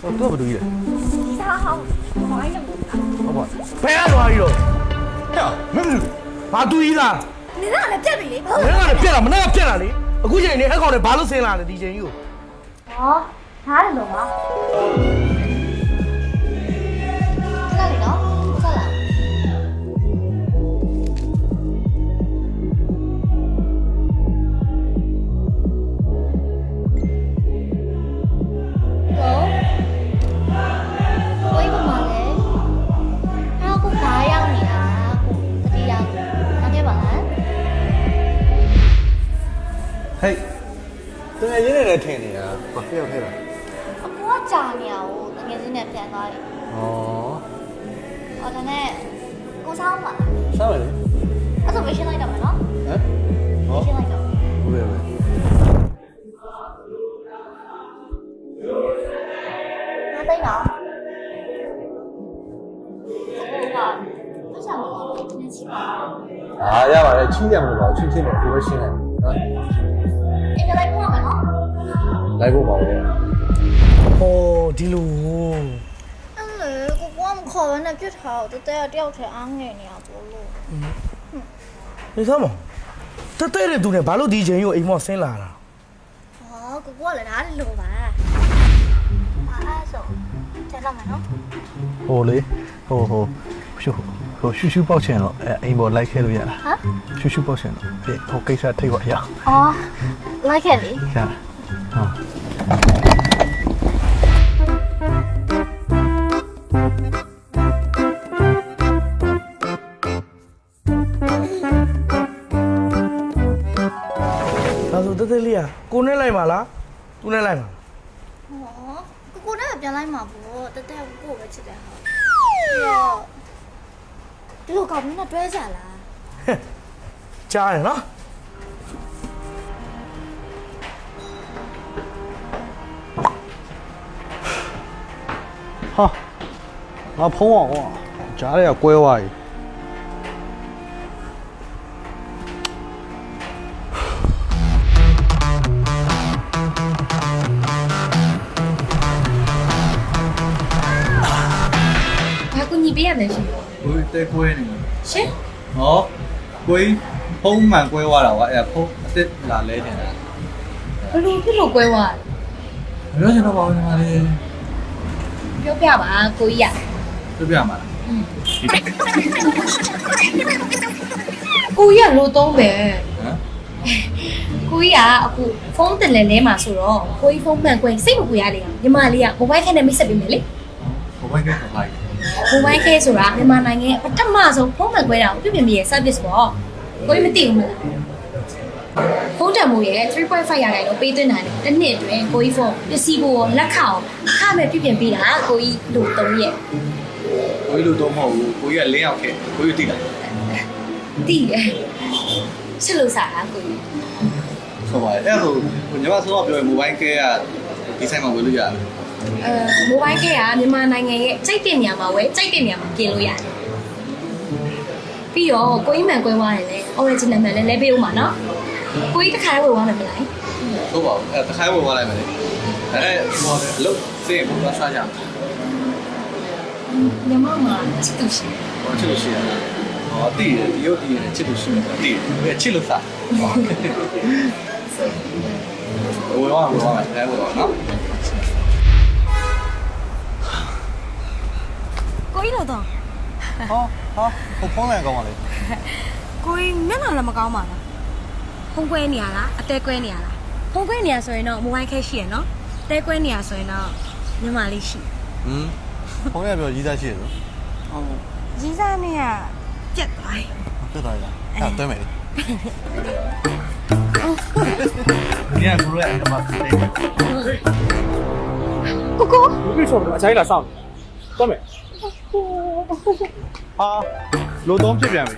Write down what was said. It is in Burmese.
ဟောတော့ဘာလို့ကြီးလဲဒီစားဟောင်းဝိုင်းလို့ဟုတ်ပါဘယ်ကသွားကြီးတော့ဟဲ့မင်းဘာတူကြီးလားနင်ကလည်းပြက်ပြီလေဟုတ်မင်းကလည်းပြက်လာမနေ့ကပြက်လာလေအခုချိန်နေအဲ့ကောင်တွေဘာလို့ဆင်းလာလဲဒီချိန်ကြီးကိုဟောနားတယ်လို့ပါ ရင်းနေတယ်ထင်နေတာဘာဖျက်ဖျက်လားအကူကကြာနေရကိုတကယ်ချင်းနဲ့ပြန်သွားတယ်ဩ။ဟောဒါနဲ့ကိုစားအောင်ပါလားစားမယ်လေ။အဲ့ဒါပဲရှင်းလိုက်တော့မယ်နော်ဟမ်ဟော။ရှင်းလိုက်တော့ဟုတ်ရဲ့ပဲ။မသိတော့။ဟုတ်ပါ။ဘာဆောင်လဲ။နင်းချီပါအာရပါတယ်ချင်းရမလို့ပါချင်းချင်းနဲ့ဒီပဲရှင်းလိုက်နော်။အင်္ဂလိပ်ပြောမယ်နော် လိုက်ဖို့ပါပဲဟောဒီလို။အဲ့လေကိုကမခေါ်ဘဲနဲ့ပြစ်ထားတော့တဲတယောက်ထဲအားငယ်နေရပေါ့လို့နေစမ်းမတက်တဲ့တဲ့သူနဲ့ဘာလို့ဒီချိန်ကြီးကိုအိမ်မော့ဆင်းလာတာ။ဟောကိုကလည်းဒါလိုပါ။အားဆိုကျတော့မယ်နော်ဟိုလေဟိုဟိုရှူဟိုရှူရှူပေါက်ချင်တော့အဲအိမ်ပေါ်လိုက်ခဲလို့ရလား။ဟမ်ရှူရှူပေါက်ချင်တော့ဒီဟိုကိစ္စထိတ်ပါရအောင်။အော်လိုက်ခဲ့လေရဟာဒါ ဆိုတက်တက်လေးကကိုနဲ့လိုက်ပါလားသူနဲ့လိုက်ပါလားဟောကိုကိုနဲ့ပြန်လိုက်မှာပေါ့တက်တက်ကိုကိုပဲချစ်တယ်ဟာပြီးတော့ဒီလိုကောင်မင်းနဲ့တွဲကြလားကြားရနော်ဟာငါဖုံးအောင်ကွာကြားရကွဲသွားပြီ ပေးရမလဲရှင်ကိုယ်တဲကွဲနေတယ်ရှင်ဟောကိုယ်ဖုံးမှန်ကွဲသွားတာကွာအဲ့ဖုံးအစ်စ်လာလဲနေတာဘလို့ဖြစ်လို့ကွဲသွားမပြောချင်တော့ပါဘူးညီမလေးပြောပြပါကိုကြီးရပြပြမှာလားကိုကြီးကလို့သုံးပဲဟမ်ကိုကြီးကအခုဖုန်းတလဲလဲမှာဆိုတော့ကိုကြီးဖုန်းမှန်ကွဲစိတ်မပူရလေညီမလေးကမိုဘိုင်းခဲနဲ့မိတ်ဆက်ပေးမယ်လေဘဝကဲခလိုက် မိုဘိုင်းခဲဆိုတာမြန်မာနိုင်ငံရဲ့ပထမဆုံးဖုန်းမှန်ကွဲတာကိုပြပြမြရဲ့ service ပေါ့ကိုကြီးမသိဘူးမလားဖုန်းတံမိုးရဲ့3.5ရာခိုင်နှုန်းပေးသွင်းတာနဲ့တစ်နှစ်အတွင်းကိုကြီးဖုန်းပစ္စည်းကိုလက်ခအောင်အခမဲ့ပြပြင်ပေးတာကိုကြီးလို့သုံးရဲ့ကိုယ်လိုတော့မဟုတ်ဘူးကိုယ်ကလင်းရောက်ခဲ့ကိုယ်တိလာတည်တယ်ချစ်လို့စားတာကိုကြီးဆိုပါအဲ့ဆိုညီမဆိုတော့ပြောရင်မိုဘိုင်းကဲကဒီဆိုင်မှာဝယ်လို့ရတယ် အဲမိုဘိုင်းခဲကမြန်မာနိုင်ငံရဲ့စိတ်တင်နေရာမှာဝယ်စိတ်တင်နေရာမှာပြင်လို့ရတယ်ပြီးတော့ကိုကြီးမှန်ကွဲသွားတယ်လေ original မှန်လည်းလဲပေးဦးမှာနော်ကိုကြီးတစ်ခါဝယ်သွားမယ်မလားဟုတ်ပါဘူးအဲ့တခါဝယ်သွားလိုက်မယ်လေအဲ့ဟိုအလုပ်စေးဘူးသွားဆွားကြမှာညီမမှာချစ်သူရှိတယ်ဟောချစ်လို့ရှိရတယ်ဟောတည်တယ်ဒီရုပ်တည်တယ်ချစ်လို့ရှိတယ်တည်တယ်ချစ်လို့စားဝယ်သွားဝယ်သွားမယ်အဲ့ဝယ်သွားနော် လို့တော့ ဟောဟာဟိုဖုံးလိုက်ကောင်းပါလေ ကိုကြီးမျက်နှာလည်းမကောင်းပါလားဖုံးကွဲနေရလားအတဲကွဲနေရလားဖုံးကွဲနေရဆိုရင်တော့မိုဘိုင်းခဲရှိရနော်တဲကွဲနေရဆိုရင်တော့ညီမလေးရှိ ဟမ်ဖုံးရပြောရေးသားရှိရနော် ဟုတ်ကြီးစားနေရပြက်သွားပြီ တက်သွားရအဲ့တွဲမယ်လေ 你看，不是他妈的。 ကိုကို ဘူးပြချောအချိုင်းလာစောင့်သွားမယ် ဟာလိုသုံးဖြစ်ပြန်ပြီ